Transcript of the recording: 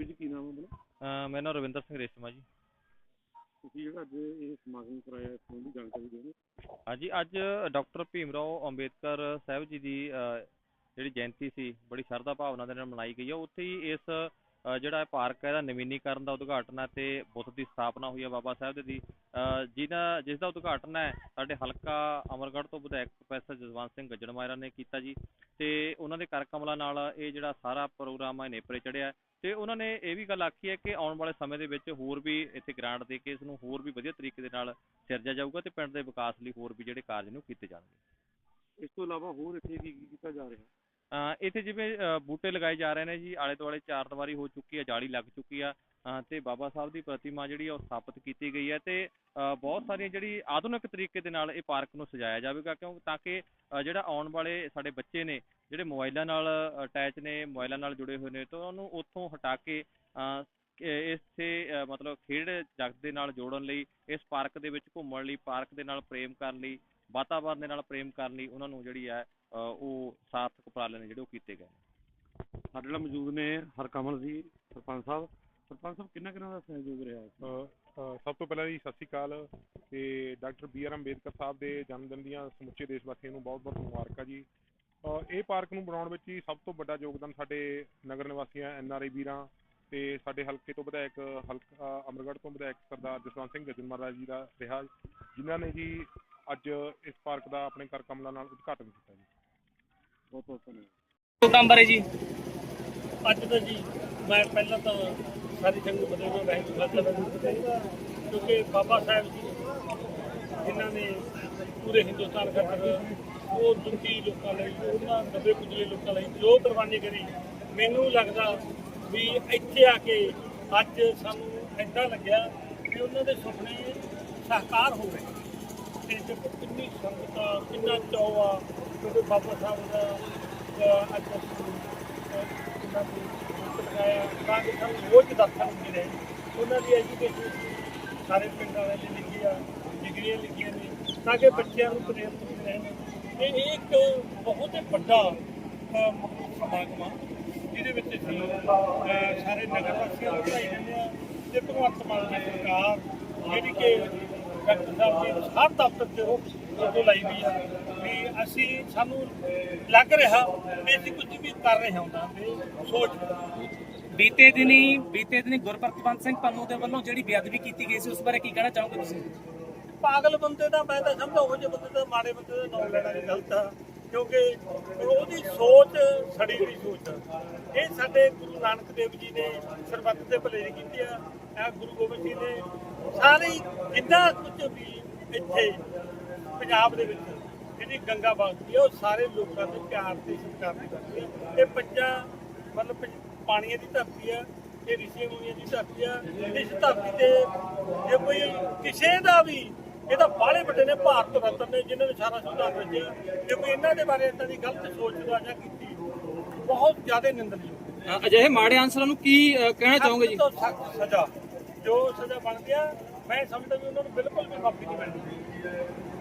ਵੀਰ ਜੀ ਕੀ ਨਾਮ ਹੈ ਆਪਣਾ? ਅਹ ਮੇਰਾ ਨਾਮ ਰਵਿੰਦਰ ਸਿੰਘ ਰੇਸ਼ਮਾ ਜੀ। ਤੁਸੀਂ ਜਿਹੜਾ ਅੱਜ ਇਹ ਸਮਾਗਮ ਕਰਾਇਆ ਇਸ ਸੰਬੰਧੀ ਜਾਣਕਾਰੀ ਦਿਓ ਹਾਂਜੀ ਅੱਜ ਡਾਕਟਰ ਭੀਮ ਰਾਓ ਅੰਬੇਦਕਰ ਸਾਹਿਬ ਜੀ ਦੀ ਅਹ, ਜਿਹੜੀ ਜਯੰਤੀ ਸੀ ਬੜੀ ਸ਼ਰਧਾ ਭਾਵਨਾ ਦੇ ਨਾਲ ਮਨਾਈ ਗਈ ਹੈ। ਉੱਥੇ ਹੀ ਇਸ ਜਿਹੜਾ ਇਹ ਪਾਰਕ ਹੈ ਇਹਦਾ ਨਵੀਨੀਕਰਨ ਦਾ ਉਦਘਾਟਨ ਹੈ ਬੁੱਤ ਦੀ ਸਥਾਪਨਾ ਹੋਈ ਹੈ ਬਾਬਾ ਸਾਹਿਬ ਦੀ ਜਿਹਦਾ ਜਿਸ ਦਾ ਉਦਘਾਟਨ ਹੈ, ਸਾਡੇ ਹਲਕਾ ਅਮਰਗੜ੍ਹ ਤੋਂ ਵਿਧਾਇਕ ਪ੍ਰੋਫੈਸਰ ਜਸਵੰਤ ਸਿੰਘ ਗੱਜਣਮਾਇਰਾ ਨੇ ਕੀਤਾ ਜੀ ਤੇ ਉਹਨਾਂ ਦੇ ਕਰ ਕਮਲਾਂ ਨਾਲ ਇਹ ਜਿਹੜਾ ਸਾਰਾ ਪ੍ਰੋਗਰਾਮ ਹੈ, ਨੇਪਰੇ ਚੜਿਆ ਤੇ ਉਹਨਾਂ ਨੇ ਇਹ ਵੀ ਗੱਲ ਆਖੀ ਹੈ ਕਿ ਆਉਣ ਵਾਲੇ ਸਮੇਂ ਦੇ ਵਿੱਚ ਹੋਰ ਵੀ ਇੱਥੇ ਗ੍ਰਾਂਟ ਦੇ ਕੇ ਇਸ ਨੂੰ ਹੋਰ ਵੀ ਵਧੀਆ ਤਰੀਕੇ ਦੇ ਨਾਲ ਸਿਰਜਿਆ ਜਾਊਗਾ ਤੇ ਪਿੰਡ ਦੇ ਵਿਕਾਸ ਲਈ ਹੋਰ ਵੀ ਜਿਹੜੇ ਕਾਰਜ ਨੇ ਉਹ ਕੀਤੇ ਜਾਣਗੇ। ਇਸ ਤੋਂ ਇਲਾਵਾ ਹੋਰ ਇੱਥੇ ਕੀ ਕੀਤਾ ਜਾ ਰਿਹਾ? ਇੱਥੇ ਜਿਵੇਂ ਬੂਟੇ ਲਗਾਏ ਜਾ ਰਹੇ ਨੇ ਜੀ, ਆਲੇ ਦੁਆਲੇ ਚਾਰ ਦੀਵਾਰੀ ਹੋ ਚੁੱਕੀ ਹੈ ਜਾਲੀ ਲੱਗ ਚੁੱਕੀ ਆ ਤੇ ਬਾਬਾ ਸਾਹਿਬ ਦੀ ਪ੍ਰਤਿਮਾ ਜਿਹੜੀ ਆ ਉਹ ਸਥਾਪਿਤ ਕੀਤੀ ਗਈ ਹੈ ਤੇ ਬਹੁਤ ਸਾਰੀਆਂ ਜਿਹੜੀ ਆਧੁਨਿਕ ਤਰੀਕੇ ਦੇ ਨਾਲ ਇਹ ਪਾਰਕ ਨੂੰ ਸਜਾਇਆ ਜਾਵੇਗਾ ਕਿਉਂ, ਤਾਂ ਕਿ ਜਿਹੜਾ ਆਉਣ ਵਾਲੇ ਸਾਡੇ ਬੱਚੇ ਨੇ, ਜਿਹੜੇ ਮੋਬਾਈਲਾਂ ਨਾਲ ਅਟੈਚ ਨੇ, ਮੋਬਾਈਲਾਂ ਨਾਲ ਜੁੜੇ ਹੋਏ ਨੇ, ਤਾਂ ਉਹਨੂੰ ਉੱਥੋਂ ਹਟਾ ਕੇ, ਅਹ ਇੱਥੇ ਮਤਲਬ ਖੇਡ ਜਗਤ ਦੇ ਨਾਲ ਜੋੜਨ ਲਈ, ਇਸ ਪਾਰਕ ਦੇ ਵਿੱਚ ਘੁੰਮਣ ਲਈ, ਪਾਰਕ ਦੇ ਨਾਲ ਪ੍ਰੇਮ ਕਰਨ ਲਈ ਵਾਤਾਵਰਨ ਦੇ ਨਾਲ ਪ੍ਰੇਮ ਕਰਨ ਲਈ ਉਹਨਾਂ ਨੂੰ ਜਿਹੜੀ ਹੈ ਉਹ ਸਾਰਥਕ ਉਪਰਾਲੇ ਨੇ ਜਿਹੜੇ ਉਹ ਕੀਤੇ ਗਏ ਸਾਡੇ ਨਾਲ ਮੌਜੂਦ ਨੇ ਹਰਕਮਲ ਜੀ ਸਰਪੰਚ ਸਾਹਿਬ। ਸਰਪੰਚ ਸਾਹਿਬ ਕਿੰਨਾ ਕਿੰਨਾ ਦਾ ਸਹਿਯੋਗ ਰਿਹਾ? ਸਭ ਤੋਂ ਪਹਿਲਾਂ ਜੀ ਸਤਿ ਸ਼੍ਰੀ ਅਕਾਲ ਤੇ doctor B R Ambedkar Sahib ਦੇ ਜਨਮ ਦਿਨ ਦੀਆਂ ਸਮੁੱਚੇ ਦੇਸ਼ ਵਾਸੀਆਂ ਨੂੰ ਬਹੁਤ-ਬਹੁਤ ਮੁਬਾਰਕਾਂ ਜੀ। ਇਹ ਪਾਰਕ ਨੂੰ ਬਣਾਉਣ ਵਿੱਚ ਹੀ ਸਭ ਤੋਂ ਵੱਡਾ ਯੋਗਦਾਨ ਸਾਡੇ ਨਗਰ ਨਿਵਾਸੀਆਂ ਐਨ ਆਰ ਆਈ ਵੀਰਾਂ ਤੇ ਸਾਡੇ ਹਲਕੇ ਤੋਂ ਵਿਧਾਇਕ ਹਲਕਾ ਅਮਰਗੜ੍ਹ ਤੋਂ ਵਿਧਾਇਕ ਸਰਦਾਰ ਜਸਵੰਤ ਸਿੰਘ ਗੱਜਣ ਮਹਾਰਾਜ ਜੀ ਦਾ ਰਿਹਾ। ਜਿਨ੍ਹਾਂ ਨੇ ਜੀ ਅੱਜ ਇਸ ਪਾਰਕ ਦਾ ਆਪਣੇ ਕਰ ਕਮਲਾਂ ਨਾਲ ਉਦਘਾਟਨ ਕੀਤਾ ਜੀ। ਬਹੁਤ ਬਹੁਤ ਧੰਨਵਾਦ। ਬਾਰੇ ਜੀ। ਅੱਜ ਤਾਂ ਜੀ ਮੈਂ ਪਹਿਲਾਂ ਤਾਂ ਸਾਰੀ ਜੰਗ ਬਦਲ ਨੂੰ ਰਹਿ ਦਾ ਕਿਉਂਕਿ ਬਾਬਾ ਸਾਹਿਬ ਜੀ ਜਿਨ੍ਹਾਂ ਨੇ ਪੂਰੇ ਹਿੰਦੁਸਤਾਨ ਖਾਤਰ ਉਹ ਦੁਖੀ ਲੋਕਾਂ ਲਈ ਉਹਨਾਂ ਦਬੇ ਕੁਚਲੇ ਲੋਕਾਂ ਲਈ ਜੋ ਕੁਰਬਾਨੀ ਕਰੀ ਮੈਨੂੰ ਲੱਗਦਾ ਵੀ ਇੱਥੇ ਆ ਕੇ ਅੱਜ ਸਾਨੂੰ ਏਦਾਂ ਲੱਗਿਆ ਕਿ ਉਹਨਾਂ ਦੇ ਸੁਪਨੇ ਸਾਕਾਰ ਹੋ ਗਏ। ਤੇ ਦੇਖੋ ਕਿੰਨੀ ਸੰਗਤ ਆ ਕਿੰਨਾ ਚਾਅ ਆ ਕਿਉਂਕਿ ਬਾਬਾ ਸਾਹਿਬ ਦਾ ਅੱਜ ਅਸੀਂ, ਅਹ, ਕਿੰਨਾ ਕੁ ਲਗਾਇਆ ਤਾਂ ਕਿ ਸਾਨੂੰ ਰੋਜ਼ ਦਰਸ਼ਨ ਮਿਲੇ ਉਹਨਾਂ ਦੀ ਐਜੂਕੇਸ਼ਨ ਸਾਰੇ ਪਿੰਡਾਂ ਵਾਲਿਆਂ ਲਿਖੀ ਆ ਡਿਗਰੀਆਂ ਲਿਖੀਆਂ ਨੇ ਤਾਂ ਕਿ ਬੱਚਿਆਂ ਨੂੰ ਪ੍ਰੇਰਿਤ ਕਰਦੇ ਰਹਿਣ ਤੇ ਇਹ ਇੱਕ ਬਹੁਤ ਹੀ ਵੱਡਾ ਸਮਾਗਮ ਆ ਜਿਹਦੇ ਵਿੱਚ ਅਸੀਂ ਅਹ, ਸਾਰੇ ਨਗਰ ਵਾਸੀਆਂ ਨੂੰ ਵਧਾਈ ਦਿੰਦੇ ਆ ਤੇ ਭਗਵੰਤ ਮਾਨ ਦੀ ਸਰਕਾਰ ਜਿਹੜੀ ਕਿ ਡਾਕਟਰ ਸਾਹਿਬ ਦੀ ਹਰ ਦਫ਼ਤਰ 'ਚ ਫੋਟੋ ਲਾਈ ਹੋਈ ਆ ਵੀ ਅਸੀਂ ਸਾਨੂੰ ਲੱਗ ਰਿਹਾ ਵੀ ਅਸੀਂ ਕੁਝ ਵੀ ਕਰ ਰਹੇ ਹਾਂ ਉਹਨਾਂ ਦੇ ਸੋਚ। ਬੀਤੇ ਦਿਨੀ ਬੀਤੇ ਦਿਨੀ ਗੁਰਪ੍ਰਤਪੰਤ ਸਿੰਘ ਪੰਨੂ ਦੇ ਵੱਲੋਂ ਜਿਹੜੀ ਬੇਅਦਬੀ ਕੀਤੀ ਗਈ ਸੀ ਉਸ ਬਾਰੇ ਕੀ ਕਹਿਣਾ ਚਾਹੋਗੇ ਤੁਸੀਂ? ਪਾਗਲ ਬੰਦੇ ਦਾ ਮੈਂ ਤਾਂ ਸਮਝਦਾ ਉਹ ਜਿਹੇ ਬੰਦੇ ਦਾ ਮਾੜੇ ਬੰਦੇ ਦਾ ਨਾਮ ਲੈਣਾ ਵੀ ਗਲਤ ਆ ਕਿਉਂਕਿ ਉਹਦੀ ਸੋਚ ਸੜੀ ਹੋਈ ਸੋਚ ਆ। ਇਹ ਸਾਡੇ ਗੁਰੂ ਨਾਨਕ ਦੇਵ ਜੀ ਨੇ ਸਰਬੱਤ ਦੇ ਭਲੇ ਕੀਤੀ ਆ। ਇਹ ਗੁਰੂ ਗੋਬਿੰਦ ਸਿੰਘ ਨੇ ਸਾਰੇ ਹੀ ਜਿੰਨਾ ਕੁਝ ਵੀ ਇੱਥੇ ਪੰਜਾਬ ਦੇ ਵਿੱਚ ਜਿਹੜੀ ਗੰਗਾ ਵਗਦੀ ਆ ਉਹ ਸਾਰੇ ਲੋਕਾਂ ਦੇ ਪਿਆਰ ਤੇ ਸਤਿਕਾਰ ਦੀ ਵਗਦੀ ਆ ਇਹ ਪੰਜਾਂ ਮਤਲਬ ਪਾਣੀਆਂ ਦੀ ਧਰਤੀ ਆ ਇਹ ਰਿਸ਼ੀ ਮੁਨੀਆਂ ਦੀ ਧਰਤੀ ਆ ਇਸ ਧਰਤੀ ਤੇ ਜੇ ਕੋਈ ਕਿਸੇ ਦਾ ਵੀ ਇਹਦਾ ਬਾਹਲੇ ਵੱਡੇ ਨੇ ਭਾਰਤ ਰਤਨ ਨੇ ਜਿਨ੍ਹਾਂ ਨੇ ਸਾਰਾ ਸੰਵਿਧਾਨ ਰਚਿਆ ਜੇ ਕੋਈ ਇਹਨਾਂ ਦੇ ਬਾਰੇ ਇਦਾਂ ਦੀ ਗਲਤ ਸੋਚਦਾ ਜਾਂ ਕੀਤੀ ਬਹੁਤ ਜ਼ਿਆਦਾ ਅ, ਅਜਿਹੇ ਮਾੜੇ ਅਨਸਰਾਂ ਨੂੰ ਕੀ ਕਹਿਣਾ ਚਾਹੋਗੇ ਜੀ? ਤੋਂ ਸਖ਼ਤ ਸਜ਼ਾ। ਜੋ ਸਜ਼ਾ ਬਣਦੀ ਆ ਮੈਂ ਸਮਝਦਾ ਵੀ ਉਹਨਾਂ ਨੂੰ ਬਿਲਕੁਲ ਵੀ ਮਾਫੀ ਨਹੀਂ ਮਿਲਣੀ